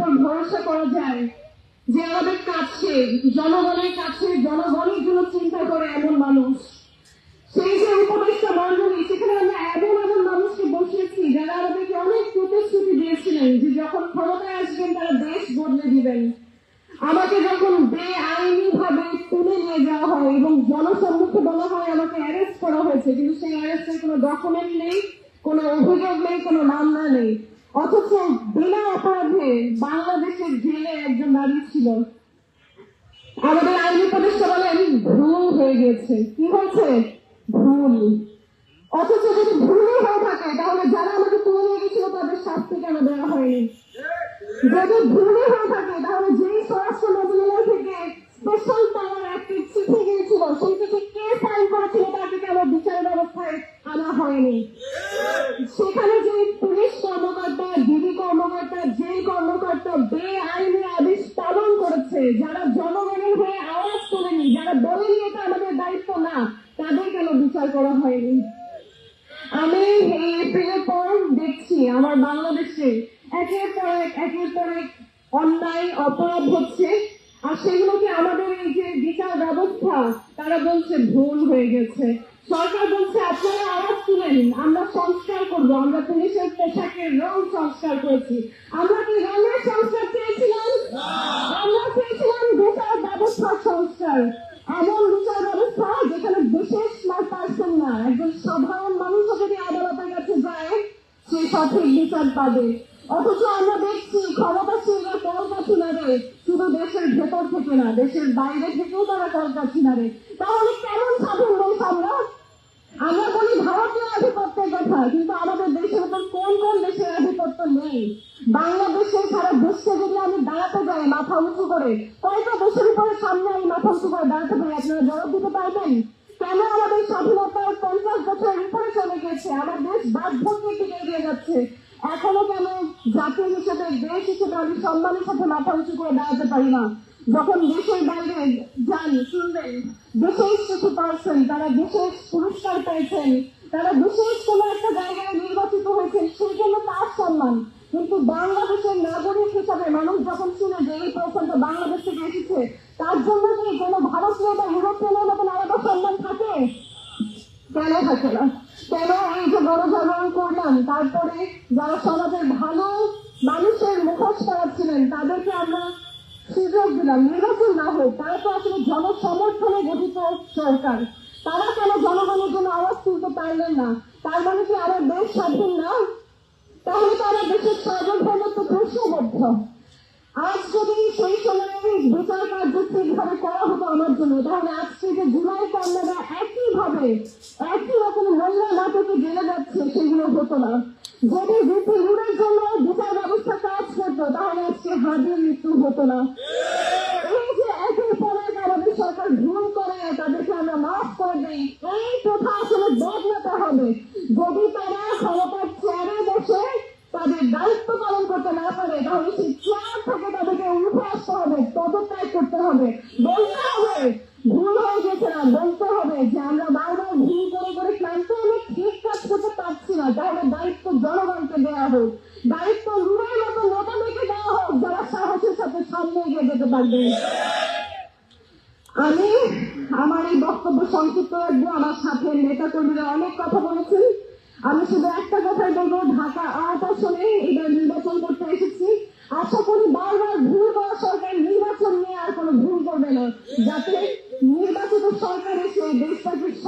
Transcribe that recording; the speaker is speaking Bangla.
উপর ভরসা করা যায় যে আমাদের কাছে, জনগণের কাছে জনগণের জন্য চিন্তা করে এমন মানুষ। সেই যে উপদেষ্টা মন্ডলী সেখানে আমরা এমন এমন মানুষকে বসিয়েছি যারা আমাদেরকে অনেক প্রতিশ্রুতি দিয়েছিলেন যে যখন ক্ষমতায় আসবেন তারা দেশ বদলে দিবেন। আমাকে যখন বেআইনি ভাবে তুলে নিয়ে যাওয়া হয় এবং জনসম্মুখে বলা হয় আমাকে অ্যারেস্ট করা হয়েছে, কিন্তু সেই অ্যারেস্টের কোনো ডকুমেন্ট নেই, কোনো অভিযোগ নেই, কোনো মামলা নেই। অথচ বিনা অপরাধে বাংলাদেশের জেলে একজন নারী ছিল। আমাদের আইন উপদেষ্টা বলেন, ভুল হয়ে গেছে। কি হয়েছে? ভুল। অথচ যদি ভুলই হয়ে থাকে, তাহলে যারা আমাকে তুলে নিয়ে গেছিল, তাদের শাস্তি কেন দেওয়া হয়নি? যদি ভুলই হয়ে থাকে, তাহলে যেই স্বরাষ্ট্র মন্ত্রণালয় থেকে স্পেশাল পাওয়ার একটি চিঠি গিয়েছিল, সেই চিঠি কে সাইন করেছিল, তাকে কেন বিচার ব্যবস্থায় আনা হয়নি? সেখানে যে পুলিশ কর্মকর্তা ডিবি কর্মকর্তা জেল কর্মকর্তা বেআইনি আদেশ পালন করেছে, যারা জনগণের হয়ে আওয়াজ তোলেনি, যারা বলেনি এটা আমাদের দায়িত্ব না, তাদের কেন বিচার করা হয়নি? আমি দেখছি, আমার বাংলাদেশে একের পর এক, একের পর এক অন্যায়, অপরাধ হচ্ছে। আর সেগুলোকে আমাদের এই যে বিচার ব্যবস্থা, তারা বলছে ভুল হয়ে গেছে। সরকার বলছে, আপনারা আওয়াজ তুলেন, আমরা সংস্কার করব, আমরা পুলিশের পোশাকের রং সংস্কার করেছি। আমরা কি রঙের সংস্কার চেয়েছিলাম? আমরা চেয়েছিলাম বিচার ব্যবস্থার সংস্কার। এমন বিচার ব্যবস্থা যেখানে বিশেষ পার্সন না, একজন সাধারণ মানুষও যদি আদালতের কাছে যায়, সে সঠিক বিচার পাবে। অথচ আমরা দেখছি ক্ষমতাসীনরা কলকাঠি নাড়ে শুধু দেশের ভেতর থেকে না, দেশের বাইরে থেকেও তারা কলকাঠি নাড়ে তাহলে কেমন স্বাধীন দেশ আমরা? আমরা বলি ভারতীয় আধিপত্যের কথা, কিন্তু আমাদের দেশের উপর কোন কোন দেশের আধিপত্য নেই? বাংলাদেশে সারা দেশকে যদি আমি দাঁড়াতে যাই মাথা উঁচু করে, কয়টা দেশের উপরে সামনে আমি মাথা উঁচু করে দাঁড়াতে পারি? আপনারা জবাব দিতে পারবেন? কেন আমাদের স্বাধীনতার পঞ্চাশ বছর উপরে চলে গেছে? আমার দেশ বার্ধক্যের দিকে এগিয়ে যাচ্ছে। এখনও কেন জাতীয় হিসেবে, দেশ হিসেবে আমি সম্মানের সাথে মাথা উঁচু করে দাঁড়াতে পারি না? যখন দেশের বাইরে যান, শুনবেন বিশেষ কিছু পার্সন তারা পুরস্কার পেয়েছেন তারা বিশেষ কোনো একটা জায়গায় নির্বাচিত হয়েছেন সেই জন্য তার সম্মান। কিন্তু বাংলাদেশের নাগরিক হিসাবে মানুষ যখন শুনে যে এই পার্সনটা বাংলাদেশ থেকে এসেছে, তার জন্য কি কোনো ভারতীয় বা ইউরোপিয়ানের মতন আলাদা সম্মান থাকে? কেন থাকে না? কেন এই যে গণজাগরণ করলাম? তারপরে যারা সমাজের ভালো মানুষের মুখোশ করাচ্ছিলেন তাদেরকে আমরা সুযোগ দিলাম। নির্বাচন না হোক, তারা তো আসলে জনসমর্থনে গঠিত সরকার। তারা কেন জনগণের জন্য আওয়াজ তুলতে পারলেন না? তার মানে কি আমার দেশ স্বাধীন না? তাহলে তো আমার দেশের সার্বভৌমত্ব প্রশ্নবদ্ধ। আজ যদি সেই সময়ে বিচার কার্য ঠিকভাবে করা হতো আমার জন্য, তাহলে আজকে যে জুলাই কন্যারা একইভাবে একই রকম মহিলা নাটকে জেলে যাচ্ছে, সেগুলো হতো না। যদি রুড়ের জন্য বিচার ব্যবস্থা কাজ করতো, তাহলে আজকে হাজির মৃত্যু হতো না এই যে একের পর এক আমাদের সরকার ভুল করে আমরা মাফ করে দিই এই প্রথা আসলে বদলাতে হবে। যদি তারা ক্ষমতার চেয়ারে বসে তাদের দায়িত্ব পালন করতে না পারে, তাহলে সেই চেয়ার থেকে তাদেরকে উঠে আসতে হবে, পদত্যাগ করতে হবে। বলতে হবে, ভুল হয়ে গেছে না, বলতে হবে যে আমরা বারবার ভুল করে করে ক্লান্ত হলে ঠিক কাজ করতে পারছি না। তাহলে দায়িত্ব জনগণকে দেওয়া হোক, দায়িত্ব রুড়ের মতো নেতাদেরকে দেওয়া হোক, যারা সাহসের সাথে সামনে এগিয়ে যেতে পারবে। আমি আমার এই বক্তব্য সংক্ষিপ্ত রাখব। আমার সাথে নেতা কর্মীরা অনেক কথা বলেছেন। আমি শুধু একটা কথাই বলব, ঢাকা আট আসনে এবার নির্বাচন করতে এসেছি। আশা করি বারবার ভুল করা সরকার নির্বাচন নিয়ে আর কোনো ভুল করবে না। যাতে